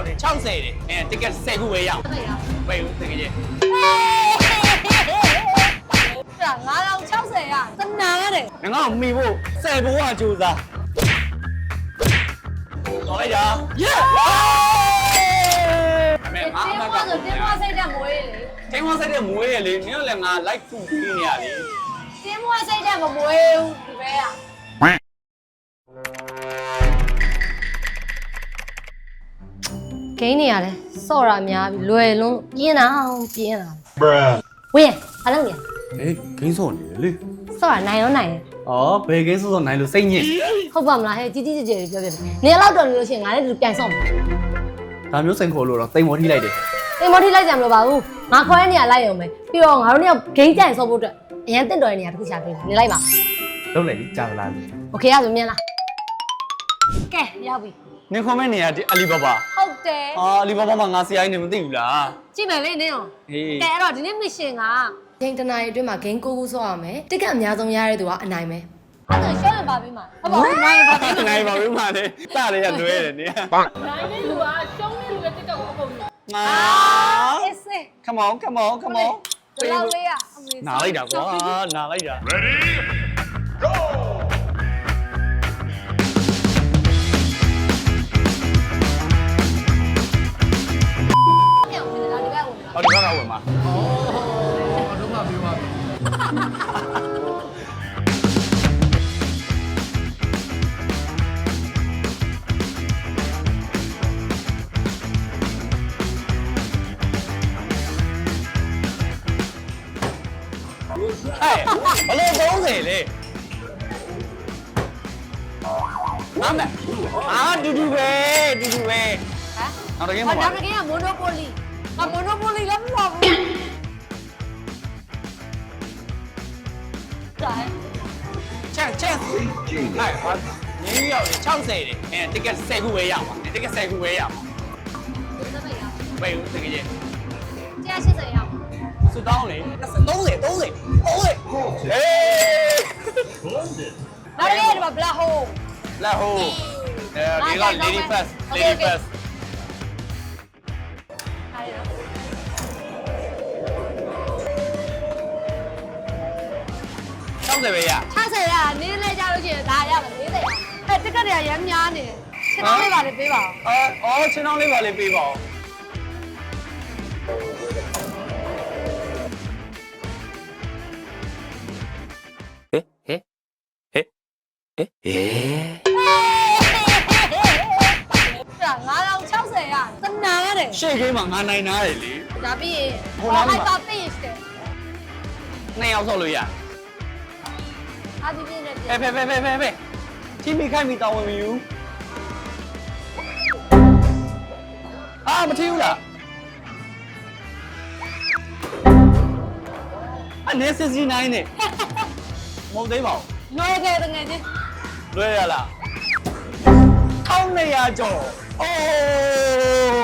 ရောက်တယ်60တယ်အဲတကယ်10ခုပဲရအောင်ဟုတ်ရဘယ်ဦးတကယ်ကြီးဒါ9060ရတနာတယ်ငါ့ကိုမိဖို့10ဘိုးကကြိုးစားတော်လိုက်တာယေးအမေတင်းငါအမမကဆိုတင်းမစိတ်တဲ့မွေးလေတင်းမဆိုင်တဲ့မွေးရလေနင်လည်းငါ like ဖူပြီးနေရလေတင်းမစိတ်တဲ့မမွေးဘူးဒီပဲอ่ ဂိမ်းနေရတယ်စော့ရအများပြီလွယ်လုံးပြင်းတာအောင်ပြင်းတာ Bruh. ဝင်းအလုံးရ အေးဂိမ်းစော့နေတယ်လေ စော့ရနိုင်ရောနိုင်တယ် အော်ဘယ်ဂိမ်းစော့စော့နိုင်လို့စိတ်ညစ် ဟုတ်ပါမလားဟဲ့ကြီးကြီးကျယ်ကျယ်ပြောပြတယ်နေလောက်တော်နေလို့ရှိရင်ငါလည်းဒီပြန်ဆော့မယ် ဒါမျိုးစိန်ခေါ်လို့တော့တိမ်မောထိလိုက်တယ် အိမ်မထိလိုက်ကြမလို့ပါဘူးငါခေါ်တဲ့နေရာလိုက်ရုံပဲပြီးတော့ငါတို့เนี่ยဂိမ်းကြိုင်ဆော့ဖို့အတွက်အရင်တင့်တော်တဲ့နေရာတစ်ခုရှာပေးတယ်နေလိုက်ပါ လုံးလိုက်လေကြာသလား โอเคရဆိုမြင်လားကဲရောက်ပြီ နင်ခွန်မဲ့နေရဒီအလီဘာဘာဟုတ်တယ်အာအလီဘာဘာမှာငါဆရာကြီးနေမသိဘူးလားကြည့်မယ်လေနင်းအောင်ဟေးကဲအဲ့တော့ဒီနေ့ mission ကဂိမ်းတစ်နာရီအတွင်းမှာဂိမ်းကိုကိုဆော့ရမယ်တစ်ကအများဆုံးရတဲ့သူကအနိုင်ပဲအဲ့ဒါရှင်းရပါပြီမှာဟုတ်ပါဘူးနိုင်ပါပြီနိုင်ပါဘူးမလေးစရရလွဲတယ်နင်နိုင်တဲ့လူကရှုံးတဲ့လူရဲ့တက်တော့အကုန်လုံးငါအေးစေး come on come on come on ဒီလောက်လေးอ่ะအမေနာလိုက်တာကွာနာလိုက်တာပြော ဒီဘက်ဝင်ဟောဒီဘက်ကဝင်မှာဟဲ့ဘလို့30လေမမအာတူတူပဲတူတူပဲဟမ်နောက်တစ်ကင်းဟောမှာနောက်တစ်ကင်းကမိုနိုပိုလီ အမိုနိုပိုလီလည်းမဟုတ်ဘူးဒါချက်ချက်ဟဲ့ဟာနင်းရောက်လေ60တယ်အဲတကယ်10ခုပဲရမှာတကယ်10ခုပဲရမှာဒီစပိတ်ရဘယ်ဦးတကယ်ကြီး180ရအောင်စတောင်းလေ30 30 30 30ဟေးနောက်တစ်ကင်းကဒီမှာ black hole လာဟိုအဲဒီက lady first lady first ဟာရ 60ပဲရ60ရနင်းလဲကြလို့ရှိရင်ဒါရမယ်40ရအဲတက်ကတည်းကရမ်းများနေတယ်ချက်တော့လေးပါလေပေးပါဦးအော်အော်ချင်းအောင်လေးပါလေးပေးပါဦးဟဲ့ဟဲ့ဟဲ့ဟဲ့ဟဲ့ တယ်ရှေ့ကိန်းမှာငါနိုင်နာတယ်လေ ဒါပြီးရင်ဟိုနားမှာ ဟိုတာပေးတယ်နှစ်ယောက်ဆော့လို့ရအာဒီပြင်းနဲ့ဖဲဖဲဖဲဖဲဖဲဖဲချင်းမိခိုက်မိတောင်းဝင်မယူအာမထီးဘူးလားအနေစစ်စီနိုင်နေမဟုတ်သေးပါဘူးလွယ်တယ်တကယ်ချင်းလွဲရလား1200ကျော်အိုး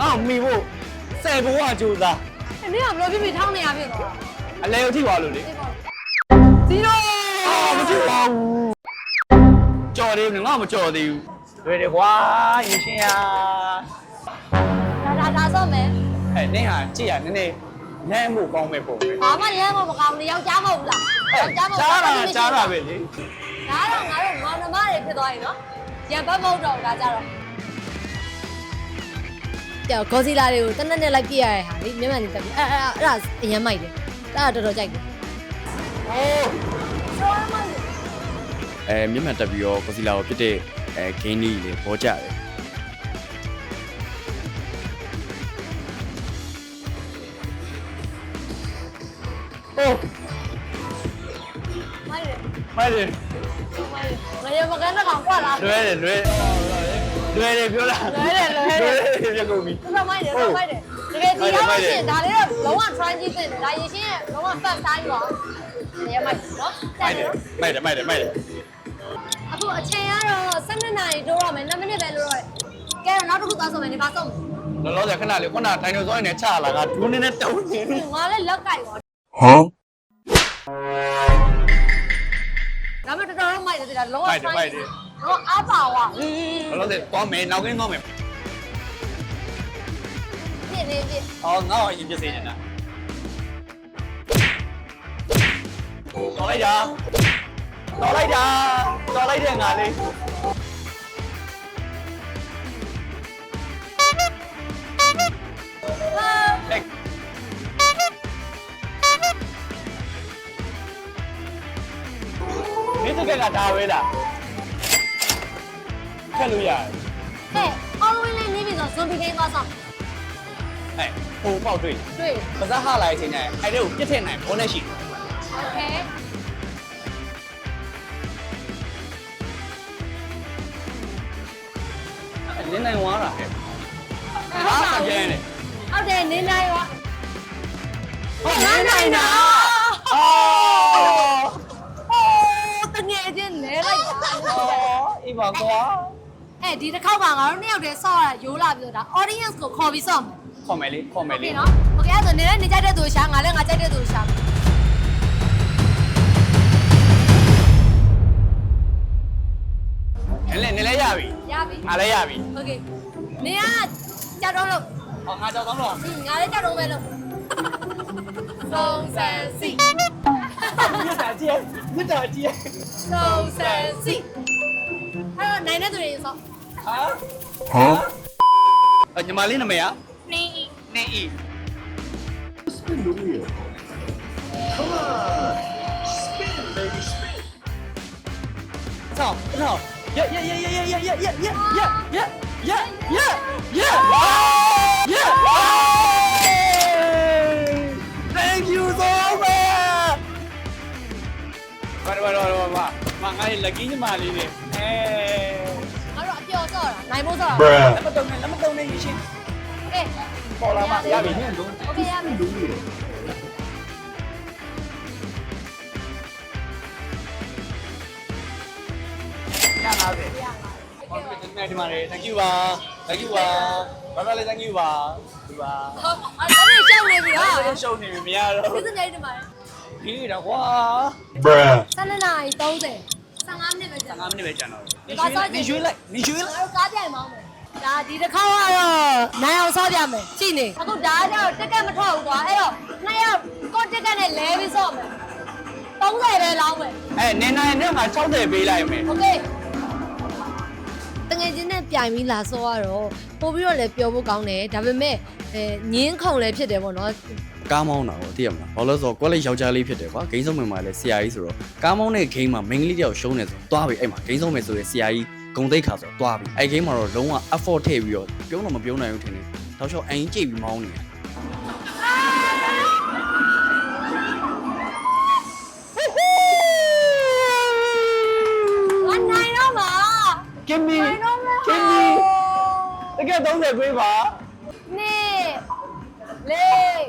ငါ့ကိုမိဖို့10ဘိုးကကြိုးစားဒီနေ့ကဘယ်လိုဖြစ်ပြီး1900ဖြစ်သွားအလဲကိုထိပါလို့လေတာ0အာမထိပါဘူးကြော်သေးဘူးငါမကြော်သေးဘူးလွယ်တယ်ကွာရင်ရှင်ရဒါဒါဒါဆော့မယ်အဲနင်းဟာကြည့်ရနည်းနည်းလမ်းဖို့ကောင်းမဲ့ပုံပဲဘာမှလမ်းမမကောင်းဘူးယောက်ျားမဟုတ်ဘူးလားယောက်ျားမဟုတ်ကြားတာကြားတာပဲလေဒါတော့ငါတို့မောင်နှမတွေဖြစ်သွားပြီနော်ရံပတ်မဟုတ်တော့ဘူးဒါကြတော့ကြောက် ဂေါ်စီလာတွေကိုတနက်နဲ့လိုက်ပြရတဲ့ဟာလေမျက်မှန်နေတက်ပြီးအဲ့အဲ့အဲ့ဒါအရင်မိုက်တယ်အဲ့ဒါတော်တော်ကြိုက်တယ်ဟိုးအဲမျက်မှန်တက်ပြီးတော့ကိုစီလာကိုဖြစ်တဲ့အဲဂိမ်းလေးလေပေါ်ကြတယ်ဟိုးမိုက်တယ်မိုက်တယ်မိုက်တယ်ငါရမကန်တော့ကောင်ကွာလားလွဲတယ်လွဲ လွဲတယ်ပြောတာလွဲတယ်လွဲတယ်တယ်ပြကုန်ပြီတော်တော်မိုက်တယ်တော်မိုက်တယ်တကယ်ဒီရောက်လို့ရှိရင်ဒါလေးတော့လုံးဝ try ကြည့်တင်တယ်ဒါရင်ရှင်းရဲ့လုံးဝ fast time ပါရမိုက်နော်မိုက်တယ်မိုက်တယ်မိုက်တယ်မိုက်တယ်အခုအချိန်ကတော့12နာရီတိုးရမယ်2မိနစ်ပဲလို့တော့ကဲတော့နောက်တစ်ခုသွားဆုံးမယ်ဒီပါဆုံးလောလောဆယ်ခဏလေးခုနဒိုင်နိုဆောင်းနဲ့ချလာကဒူးနေနဲ့တုံးနေပြီငါလည်းလက်ကြိုက်ပါ Huh? ဒါပေမဲ့တော်တော်မိုက်တယ်ဒီလားလုံးဝမိုက်တယ်မိုက်တယ် တော့အားပါဝါလောလို့လဲသွားမယ်နောက်ကင်းသွားမယ်ပြစ်နေပြစ်ဟောငါ့ကိုအရင်ပြစ်စေနေတာတော်လိုက်တာတော်လိုက်တာတော်လိုက်တဲ့ငါလေးဟာလက်ဒီတကကဒါဝဲလား ခက်လို့ရတယ် ဟဲ့အော်ဝင်းလေးနေပြီဆိုဇွန်ဘီဂိမ်းသွားဆောင် အဲဟိုပေါက်တွေ့ တွေ့ ပါဇက်ဟလိုက်ခြင်းနဲ့အဲ့ဒါကိုပြစ်ထည့်နိုင်ဘုန်းနဲ့ရှိ โอเค လင်းနိုင်သွားတာဟဲ့ဟာကျန်တယ် ဟုတ်တယ်နင်းနိုင်ရော ဟုတ်လင်းနိုင်တာအော် အိုးတငယ်ချင်းလဲလိုက်တာ အော်အေးပါကွာ အဲ့ဒီတစ်ခေါက်ကငါတို့နှစ်ယောက်တည်းဆော့ရရိုးလာပြီးတော့ဒါ audience ကိုခေါ်ပြီးဆော့မယ် ခေါ်မယ်လေခေါ်မယ် โอ လေ เคနော်โอเคအဲ့ဒါဆိုနေလည်းနေကြတဲ့သူရှာငါလည်းငါကြိုက်တဲ့သူရှာမယ် နည်းနည်းနည်းလေးရပြီ ရပြီ ငါလည်းရပြီ โอเคနေကကြောက်တော့လို့ ဟောငါကြောက်တော့တော့ ဟင်းငါလည်းကြောက်တော့ပဲလို့စုံစမ်းစီ မြတ်တာကြီးမြတ်တာကြီး စုံစမ်းစီအဲ့တော့နိုင်တဲ့သူတွေဆော့ Hả? hả nhà Malin là mẹ á? Nè Nè Sao? Sao? Yeah yeah yeah yeah yeah yeah yeah yeah yeah yeah yeah yeah yeah Thank you so much Rồi rồi rồi rồi Mang ngay là ký với Malin nè နိုင်ဖို့ဆော့တာ လက်မတုံနဲ့လက်မတုံနဲ့ရရှင် โอเค ပေါ်လာမှရပြီ โอเคရပြီ ရ50ဟုတ်ကဲ့ဒီမှာလေ thank you ပါ thank you ပါဘာသာလေး thank you ပါဒီပါ အဲ့ဒါရှောက်နေပြီဟာ ရှုံနေပြီမရတော့ ဒီစနေဒီမှာ ဒီတော့ကွာ 7နာရီ30 15မိနစ်ပဲကြာ 5မိနစ်ပဲကြာတော့ ဘာသာကြည့် နေရွှေ့လိုက်နေရွှေ့လိုက် ငါတို့ကားပြိုင်မောင်းမယ်ဒါဒီတစ်ခေါက်ကတော့နိုင်အောင်ဆော့ပြမယ်ကြည့်နေအခုဒါကကျတော့တက်ကက်မထွက်ဘူးကွာအဲ့တော့နှစ်ယောက်ကိုတက်ကက်နဲ့လဲပြီးဆော့မယ်30ပဲလောင်းမယ် အဲနင်နိုင်နဲ့ငါ60ပေးလိုက်မယ် โอเค တငယ်ချင်းနဲ့ပြိုင်ပြီးလာဆော့ရတော့ပို့ပြီးတော့လည်းပျော်ဖို့ကောင်းတယ်ဒါပေမဲ့အဲညင်းခုန်လည်းဖြစ်တယ်ပေါ့နော်ကားမောင်းတာပေါ့သိရမလားဘာလို့လဲဆိုတော့ကွက်လေးယောက်ျားလေးဖြစ်တယ်ကွာဂိမ်းဆုံးမယ်မှာလည်းဆရာကြီးဆိုတော့ကားမောင်းတဲ့ဂိမ်းမှာမိန်းကလေးတယောက်ရှုံးနေဆိုတော့တွားပြီအဲ့မှာဂိမ်းဆုံးမယ်ဆိုရင်ဆရာကြီးဂုံသိက္ခါဆိုတော့တွားပြီအဲ့ဂိမ်းမှာတော့လုံးဝ effort ထည့်ပြီးတော့ပြုံးတော့မပြုံးနိုင်ဘူးထင်တယ်တောက်လျှောက်အရင်ကြိတ်ပြီးမောင်းနေတ ကင်မီနိုင်တော့မှာကင်မီတကယ်30ပေးပါနေလေး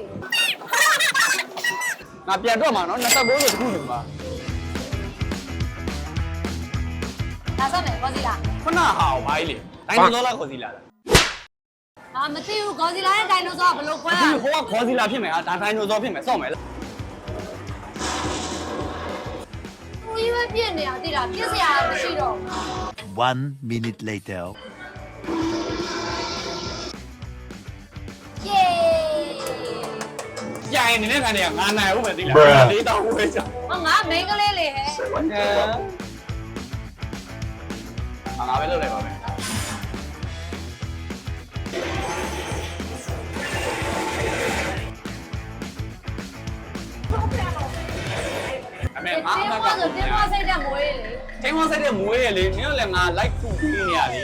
ငါပြန်တော့မှာနော်29ဆိုတခုယူပါဒါစမယ်ကောစီလာခဏဟာဘာကြီးလေတိုင်းတော်လားခေါ်စီလာလားအာမသိဘူးကောစီလာနဲ့ဒိုင်နိုဆောကဘယ်လိုခွဲဒီရဟိုကခေါ်စီလာဖြစ်မယ်ဟာဒါတိုင်းတော်ဖြစ်မယ်စော့မယ်လားဘူးကြီးပဲပြည့်နေတာသိလားပြည့်စရာမရှိတော့ one minute later. Dạy này nét là đẹp, anh này cũng phải đi làm đi đâu hết chứ. Ông ngã mấy cái lê lì hết. Dạ. Mà ngã mấy lê này mà mày. Mẹ má mà gặp. Mẹ má mà gặp. Mẹ má mà gặp. တင်းငါအမမကဆိုတင်းမစိတ်တဲ့မွေးလေတင်းမဆိုင်တဲ့မွေးရလေနင်းလည်းငါ like ခုပြီးနေရလေ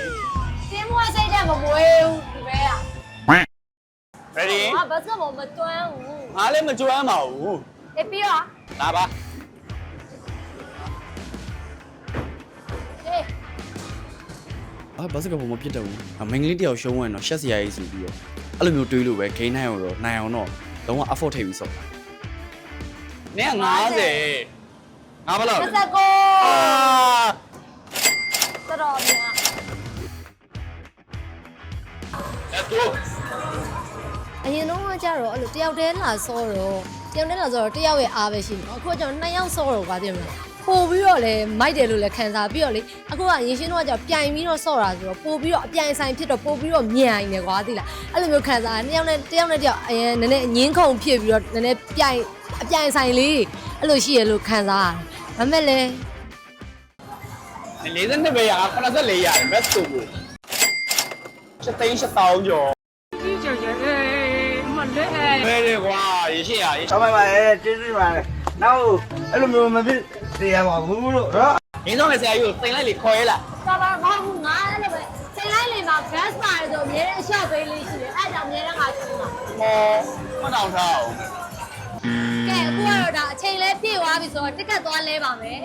တင်းမစိတ်တဲ့မမွေးဘူးဒီပဲอ่ะ ready ငါဘတ်စဘောမတွန်းဘူးငါလည်းမကြွမ်းပါဘူးအေးပြီးတော့လာပါအေးအာဘာစကဘောမဖြစ်တော့ဘူးအမိန်းကလေးတယောက်ရှုံးဝင်တော့ရှက်စရာကြီးဆိုပြီးတော့အဲ့လိုမျိုးတွေးလို့ပဲဂိမ်းနိုင်အောင်တော့နိုင်အောင်တော့လုံးဝ effort ထည့်ပြီးစော့နင်းက90 ငါဘယ်လောက်မလဲစကောအာတော်တော်များ let's go အရင်တော့ကကြတော့အဲ့လိုတယောက်တည်းလာစောတော့တယောက်တည်းလာစောတော့တယောက်ရဲ့အားပဲရှိမှာအခုကကျွန်တော်နှစ်ယောက်စောတော့ကွာသိမလားပို့ပြီးတော့လည်းမိုက်တယ်လို့လည်းခံစားပြီးတော့လေအခုကရင်ရှင်းတော့ကကြောင့်ပြိုင်ပြီးတော့ဆော့တာဆိုတော့ပို့ပြီးတော့အပြိုင်ဆိုင်ဖြစ်တော့ပို့ပြီးတော့မြိုင်နေကွာသိလားအဲ့လိုမျိုးခံစားရတယ်တစ်ယောက်နဲ့တစ်ယောက်နဲ့တစ်ယောက်အရင်နည်းနည်းအငင်းခုန်ဖြစ်ပြီးတော့နည်းနည်းပြိုင်အပြိုင်ဆိုင်လေးအဲ့လိုရှိရလို့ခံစားရတယ် ဒါပေမဲ့လည်း42ပဲရ84ရတယ် best ကိုကို7သိန်း7000ကျော်ကြီးကျယ်ကျယ်အေးမလဲဘယ်လေကွာရေရှိရရေဆောင်းပါပါရဲ့ကျေးဇူးပါတယ်နောက်အဲ့လိုမျိုးမဖြစ်သေးရပါဘူးလို့နော်ရင်းဆောင်တဲ့ဆရာကြီးကိုတင်လိုက်လေခေါ်ရဲလားဘာဘာဘာဘူးငါအဲ့လိုပဲစိတ်လိုက်လေမှာ gas ပါတယ်ဆိုအများအရှော့ပေးလေးရှိတယ်အဲ့ဒါအများကငါချင်တာဟောမတောင်ထားအောင်ကဲအခုကတော့ဒါ အချိန်လဲပြည့်သွားပြီဆိုတော့တစ်ကတ်သွားလဲပါမယ်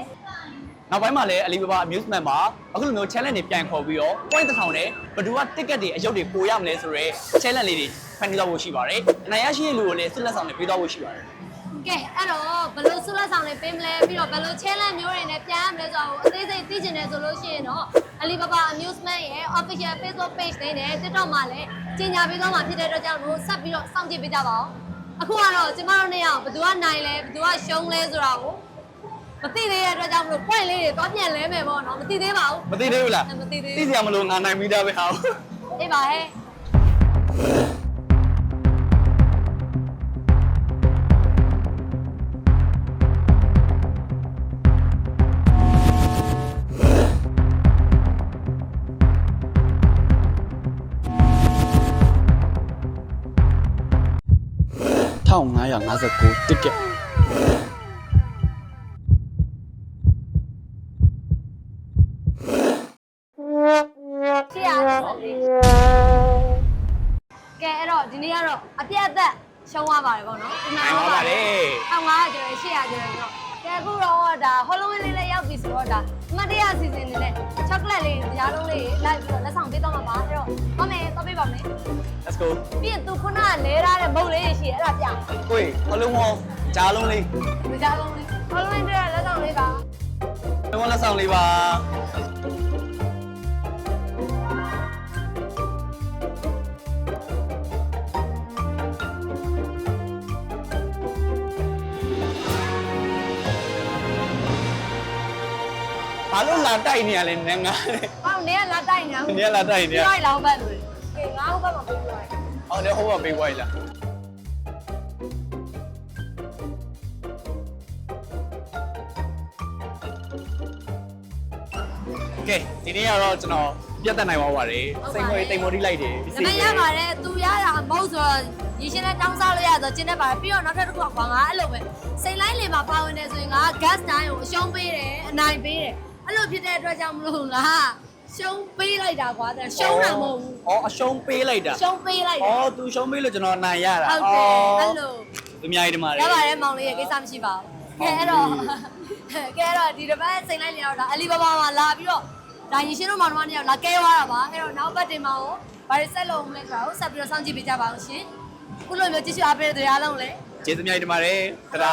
နောက်ပိုင်းမှာလည်း Alibaba amusement မှာအခုလိုမျိုး challenge တွေပြန်ခေါ်ပြီးတော့ point တစ်ထောင်နဲ့ဘယ်သူက ticket တွေအယုတ်တွေပိုရမလဲဆိုတော့ challenge လေးတွေဖန်တီးတော့ဖို့ရှိပါတယ်။အနိုင်ရရှိတဲ့လူကိုလည်းစစ်လက်ဆောင်တွေပေးတော့ဖို့ရှိပါတယ်ကဲအဲ့တော့ဘယ်လိုဆုလက်ဆောင်တွေပေးမလဲပြီးတော့ဘယ်လို challenge မျိုးတွေနဲ့ပြန်ရမလဲဆိုတော့အသေးစိတ်သိချင်တယ်ဆိုလို့ရှိရင်တော့ Alibaba Amusement ရဲ့ official Facebook page တွေနဲ့ TikTok မှာလည်းကြီးညာပေးသွားမှာဖြစ်တဲ့အတွက်ကြောင့်လို့ဆက်ပြီးတော့စောင့်ကြည့်ပေးကြပါဦး အခုကတော့ကျမတို့နှစ်ယောက်ဘယ်သူကနိုင်လဲဘယ်သူကရှုံးလဲဆိုတာကိုမသိသေးတဲ့အတွက်ကြောင့်မလို့ point လေးတွေတော့ပြန်လဲမယ်ပေါ့နော်မသိသေးပါဘူး။မသိသေးဘူးလားမသိသေးသိဘူးစရာမလိုငါနိုင်ပြီးသားပဲဟာအေးပါဟဲ့ 1559 ticket ရှေ့ရဆက်လေးကဲအဲ့တော့ဒီနေ့ကတော့အပြတ်အသက်ရှုံးသွားပါတယ်ပေါ့နော်ဒီ။နိုင်ပါပါလေ1500ကျော်ရှေ့ရကျော်တော့ကဲအခုတော့ဒါ Halloween လေးလည်းရောက်ပြီဆိုတော့ဒါအ မတ်တရစီစဉ်နေနဲ့ chocolate လေးတရားလုံးလေးလိုက်ပြီးတော့လက်ဆောင်ပေးတော့မှာပါအဲ့တော့မမေတော့ပေးပါမယ်။ Let's go ပြီးရင်သူခုနကလဲထားတဲ့မုတ်လေးရှိရဲ့အဲ့ဒါပြ။ကိုယ်အလုံးဝကြားလုံးလေးမကြလုံးလေး Halloween တဲ့လက်ဆောင်လေးပါ။လုံးဝလက်ဆောင်လေးပါ။ လို့လာတိုက်နေရလဲနင်ငါလေဟောနေကလာတိုက်နေ။နင်ကလာတိုက်နေရပြိုက်လောင်းဘက်လို့ကဲငါ့ဘက်မှာပေးပြလိုက်။အော်လေဟိုဘပေးဝိုင်းလား။ကဲဒီနေ့ကတော့ကျွန်တော်ပြတ်တက်နိုင်သွားပါတယ်စိတ်ငွေတိမ်မော်တီးလိုက်တယ်ဒါပေမဲ့ရပါတယ်သူရတာမဟုတ်ဆိုတော့ရရှင်နဲ့တောင်းစားလို့ရဆိုကျင်းနေပါတယ်ပြီးတော့နောက်ထပ်တစ်ခုကကွာငါအဲ့လိုပဲစိတ်လိုက်လေမှာပါဝင်နေဆိုရင်ငါ gas time ကိုအရှုံးပေးတယ်အနိုင်ပေးတယ် အဲ့လိုဖြစ်တဲ့အတွက်ကြောင့်မလို့ငါရှုံးပေးလိုက်တာကွာတဲ့ရှုံးတာမဟုတ်ဘူး။အော်အရှုံးပေးလိုက်တာရှုံးပေးလိုက်။တာအော်သူရှုံးပေးလို့ကျွန်တော်နိုင်ရတာဟုတ်တယ်အဲ့လိုသူအများကြီးဒီမှာရပါတယ်မောင်လေးရဲ့ကိစ္စမရှိပါဘူးကဲအဲ့တော့ကဲအဲ့တော့ဒီတစ်ပတ်စိတ်လိုက်လေတော့ဒါအလီဘာဘာမှာလာပြီးတော့ဒါရင်ရှင်းတို့မောင်တို့ကနေလာကဲသွားတာပါအဲ့တော့နောက်ပတ်တင်မှာကိုဘာတွေဆက်လုပ်မလဲဆိုတာကိုဆက်ပြီးတော့စောင့်ကြည့်ပေးကြပါအောင်ရှင်ခုလိုမျိုးကြည့်ရှုအားပေးတဲ့သူတွေအားလုံးလည်းကျေးဇူးအများကြီးတင်ပါတယ်။တဒါ